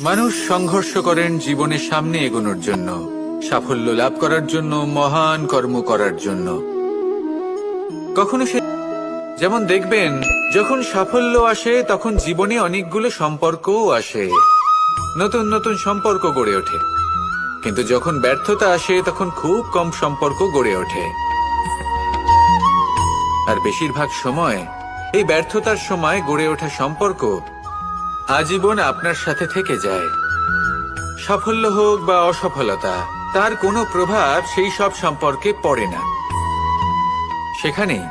মানুষ সংঘর্ষ করেন জীবনে সামনে এগোনোর জন্য, সাফল্য লাভ করার জন্য, মহান কর্ম করার জন্য। কখনো সে যেমন দেখবেন, যখন সাফল্য আসে, তখন জীবনে অনেকগুলো সম্পর্কও আসে। নতুন নতুন সম্পর্ক গড়ে ওঠে। কিন্তু যখন ব্যর্থতা আসে, তখন খুব কম সম্পর্ক গড়ে ওঠে। আর বেশিরভাগ সময়, এই ব্যর্থতার সময় গড়ে ওঠা সম্পর্ক আজীবন আপনার সাথে থেকে যায়। সাফল্য হোক বা অসফলতা, তার কোনো প্রভাব সেই সব সম্পর্কে পড়ে না। সেখানেই,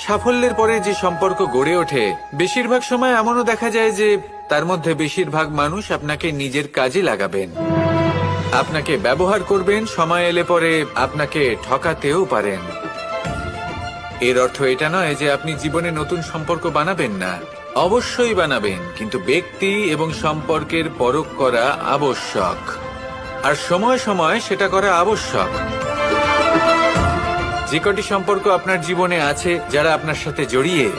সাফল্যের পরে যে সম্পর্ক গড়ে ওঠে, বেশিরভাগ সময় এমনও দেখা যায় যে তার মধ্যে বেশিরভাগ মানুষ আপনাকে নিজের কাজে লাগাবেন। আপনাকে ব্যবহার করবেন, সময় এলে পরে আপনাকে ঠকাতেও পারেন। এর অর্থ এটা নয় যে আপনি জীবনে নতুন সম্পর্ক বানাবেন না। অবশ্যই বানাবেন, কিন্তু ব্যক্তি এবং সম্পর্কের পরখ করা আবশ্যক। আর সময় সময় সেটা করা আবশ্যক। যে কটি সম্পর্ক আপনার জীবনে আছে, যারা আপনার সাথে জড়িয়ে,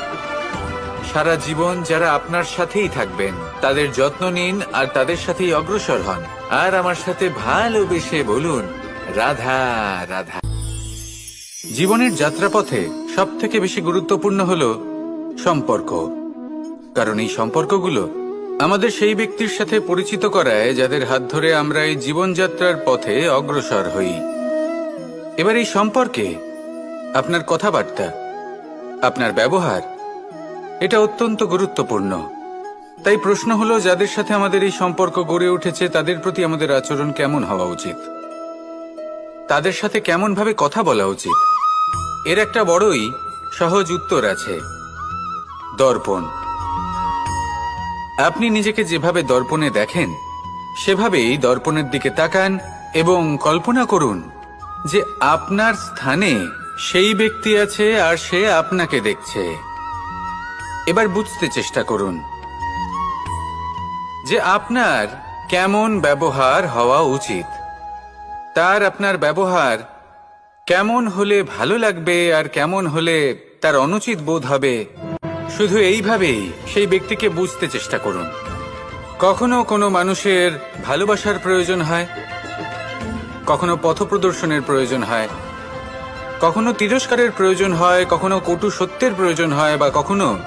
সারা জীবন যারা আপনার সাথেই থাকবেন, তাদের যত্ন নিন আর তাদের সাথেই অগ্রসর হন। আর আমার সাথে ভালোবেসে বলুন, রাধা রাধা। জীবনের যাত্রাপথে সব থেকে বেশি গুরুত্বপূর্ণ হল সম্পর্ক। কারণ এই সম্পর্কগুলো আমাদের সেই ব্যক্তির সাথে পরিচিত করায় যাদের হাত ধরে আমরা এই জীবনযাত্রার পথে অগ্রসর হই। এবার এই সম্পর্কে আপনার কথাবার্তা, আপনার ব্যবহার, এটা অত্যন্ত গুরুত্বপূর্ণ। তাই প্রশ্ন হলো, যাদের সাথে আমাদের এই সম্পর্ক গড়ে উঠেছে, তাদের প্রতি আমাদের আচরণ কেমন হওয়া উচিত? তাদের সাথে কেমন ভাবে কথা বলা উচিত? এর একটা বড়ই সহজ উত্তর আছে, দর্পণ। আপনি নিজেকে যেভাবে দর্পণে দেখেন, সেভাবেই দর্পণের দিকে তাকান এবং কল্পনা করুন যে আপনার স্থানে সেই ব্যক্তি আছে আর সে আপনাকে দেখছে। এবার বুঝতে চেষ্টা করুন যে আপনার কেমন ব্যবহার হওয়া উচিত। তার আপনার ব্যবহার কেমন হলে ভালো লাগবে আর কেমন হলে তার অনুচিত বোধ হবে শুধু এইভাবেই সেই ব্যক্তিকে বুঝতে চেষ্টা করুন। কখনো কোনো মানুষের ভালোবাসার প্রয়োজন হয়, কখনো পথপ্রদর্শনের প্রয়োজন হয়, কখনো তিরস্কারের প্রয়োজন হয়, কখনো কটু সত্যের প্রয়োজন হয়, বা কখনো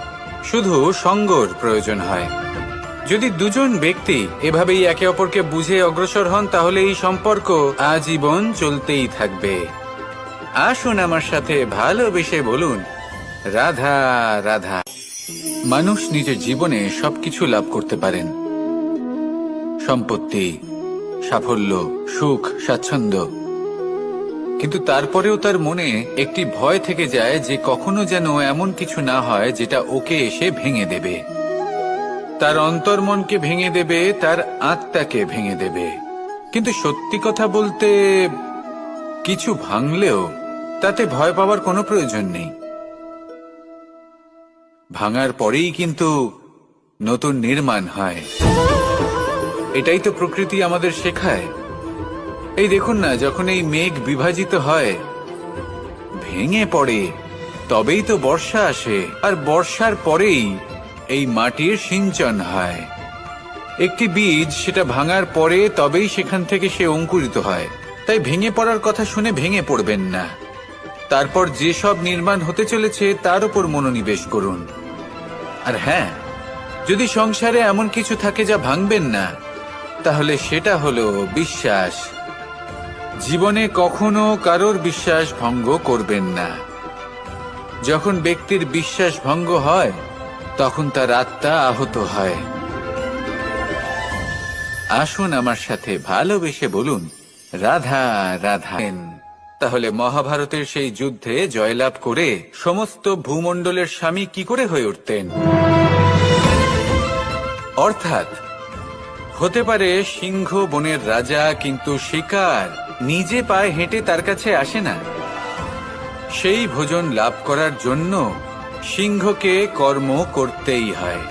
শুধু সঙ্গর প্রয়োজন হয়। যদি দুজন ব্যক্তি এভাবেই একে অপরকে বুঝে অগ্রসর হন, তাহলে এই সম্পর্ক আজীবন চলতেই থাকবে। আসুন আমার সাথে ভালোবেসে বলুন রাধা রাধা। মানুষ নিজের জীবনে সবকিছু লাভ করতে পারেন। সম্পত্তি, সাফল্য, সুখ, স্বাচ্ছন্দ্য। কিন্তু তারপরেও তার মনে একটি ভয় থেকে যায় যে কখনো যেন এমন কিছু না হয় যেটা ওকে এসে ভেঙে দেবে। তার অন্তর্মনকে ভেঙে দেবে, তার আত্মাকে ভেঙে দেবে। কিন্তু সত্যি কথা বলতে, কিছু ভাঙলেও তাতে ভয় পাওয়ার কোনো প্রয়োজন নেই। ভাঙার পরেই কিন্তু নতুন নির্মাণ হয়। এটাই তো প্রকৃতি আমাদের শেখায়। এই দেখুন না, যখন এই মেঘ বিভাজিত হয়, ভেঙে পড়ে, তবেই তো বর্ষা আসে, আর বর্ষার পরেই এই মাটির সিঞ্চন হয়। একটি বীজ সেটা ভাঙার পরে তবেই সেখান থেকে সে অঙ্কুরিত হয়। তাই ভেঙে পড়ার কথা শুনে ভেঙে পড়বেন না। তারপর যে সব নির্মাণ হতে চলেছে, তার উপর মনোনিবেশ করুন। আর হ্যাঁ যদি সংসারে এমন কিছু থাকে যা ভাঙবেন না, তাহলে সেটা হলো বিশ্বাস। জীবনে কখনো কারোর বিশ্বাস ভঙ্গ করবেন না। যখন ব্যক্তির বিশ্বাস ভঙ্গ হয়, তখন তার আত্মা আহত হয়। আসুন আমার সাথে ভালোবেসে বলুন, রাধা রাধা। তাহলে মহাভারতের সেই যুদ্ধে জয়লাভ করে সমস্ত ভূমণ্ডলের স্বামী কি করে হয়ে উঠতেন? অর্থাৎ, হতে পারে সিংহ বনের রাজা, কিন্তু শিকার নিজে পায়ে হেঁটে তার কাছে আসে না। সেই ভোজন লাভ করার জন্য সিংহকে কর্ম করতেই হয়।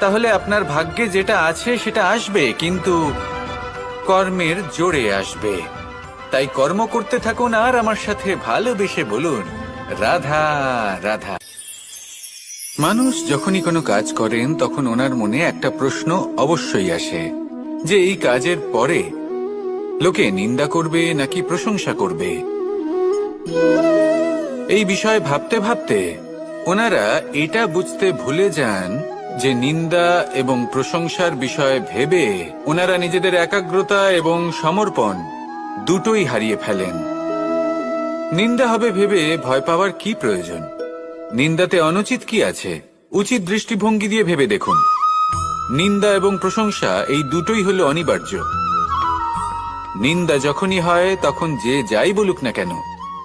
তাহলে আপনার ভাগ্যে যেটা আছে সেটা আসবে, কিন্তু কর্মের জোরে আসবে। তাই কর্ম করতে থাকুন আর আমার সাথে ভালোবেসে বলুন, রাধা রাধা। মানুষ যখনই কোনো কাজ করেন, তখন ওনার মনে একটা প্রশ্ন অবশ্যই আসে, যে এই কাজের পরে লোকে নিন্দা করবে নাকি প্রশংসা করবে? এই বিষয়ে ভাবতে ভাবতে ওনারা এটা বুঝতে ভুলে যান যে নিন্দা এবং প্রশংসার বিষয়ে ভেবে ওনারা নিজেদের একাগ্রতা এবং সমর্পণ দুটোই হারিয়ে ফেলেন। নিন্দা হবে ভেবে ভয় পাওয়ার কি প্রয়োজন? নিন্দাতে অনুচিত কি আছে? উচিত দৃষ্টিভঙ্গি দিয়ে ভেবে দেখুন। নিন্দা এবং প্রশংসা এই দুটোই হলো অনিবার্য। নিন্দা যখনই হয়, তখন যে যাই বলুক না কেন,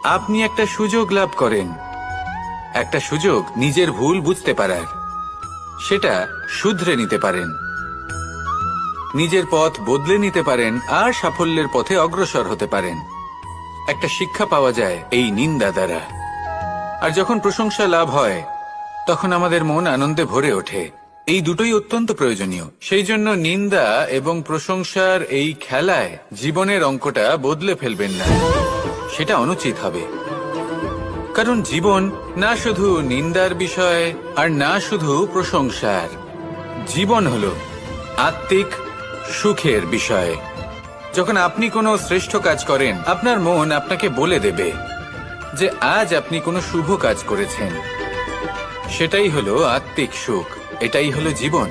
আপনি একটা সুযোগ লাভ করেন। একটা সুযোগ নিজের ভুল বুঝতে পারার। সেটা শুধরে নিতে পারেন। নিজের পথ বদলে নিতে পারেন আর সাফল্যের পথে অগ্রসর হতে পারেন। একটা শিক্ষা পাওয়া যায় এই নিন্দা দ্বারা। আর যখন প্রশংসা লাভ হয়, তখন আমাদের মন আনন্দে ভরে ওঠে। এই দুটোই অত্যন্ত প্রয়োজনীয়। সেই জন্য নিন্দা এবং প্রশংসার এই খেলায় জীবনের অঙ্কটা বদলে ফেলবেন না। সেটা অনুচিত হবে। কারণ জীবন না শুধু নিন্দার বিষয় আর না শুধু প্রশংসার। জীবন হলো আত্মিক সুখের বিষয়। যখন আপনি কোনো শ্রেষ্ঠ কাজ করেন, আপনার মন আপনাকে বলে দেবে যে, আজ আপনি কোনো শুভ কাজ করেছেন। সেটাই হলো আত্মিক সুখ। এটাই হলো জীবন।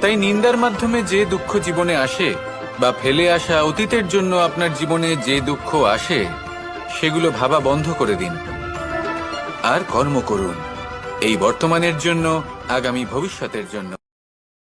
তাই নিন্দার মাধ্যমে যে দুঃখ জীবনে আসে বা ফেলে আসা অতীতের জন্য আপনার জীবনে যে দুঃখ আসে, সেগুলো ভাবা বন্ধ করে দিন। আর কর্ম করুন। এই বর্তমানের জন্য, আগামী ভবিষ্যতের জন্য।